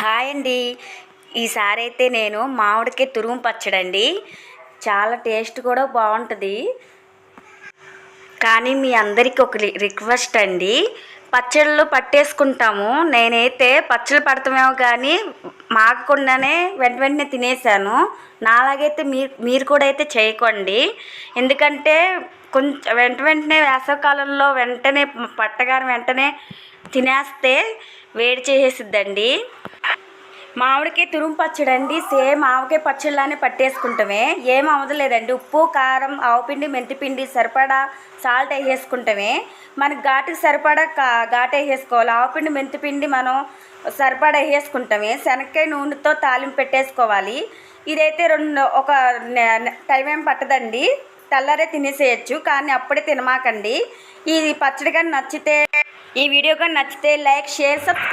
Hi అండి. ఈసారి అయితే నేను మామిడికే తురుము పచ్చడండి. చాలా టేస్ట్ కూడా బాగుంటుంది. కానీ మీ అందరికీ ఒక రి- రిక్వెస్ట్ అండి. పచ్చళ్ళు పట్టేసుకుంటాము. నేనైతే పచ్చళ్ళు పడతామేమో కానీ మాగకుండానే వెంట వెంటనే తినేసాను. నాలాగైతే మీరు మీరు కూడా అయితే చేయకండి. ఎందుకంటే కొంచెం వెంట వెంటనే వేసవకాలంలో వెంటనే పట్టగానే వెంటనే తినేస్తే వేడి చేసేసిద్దండి. మామిడికాయ తురుము పచ్చడి అండి. సేమ్ ఆవకాయ పచ్చడిలానే పట్టేసుకుంటామే. ఏం అవదలేదండి. ఉప్పు కారం ఆవపిండి మెంతిపిండి సరిపడా సాల్ట్ వేసేసుకుంటామే. మనకి ఘాటుకి సరిపడా కా ఘాటు వేసేసుకోవాలి. ఆవపిండి మెంతిపిండి మనం సరిపడా వేసేసుకుంటామే. శనక్కాయ నూనెతో తాలింపు పెట్టేసుకోవాలి. ఇదైతే రెండు ఒక టైం ఏం పట్టదండి. తెల్లరే తినేసేయచ్చు కానీ అప్పుడే తినమాకండి. ఈ పచ్చడి కానీ నచ్చితే ఈ వీడియో కానీ నచ్చితే లైక్ షేర్ సబ్స్క్రైబ్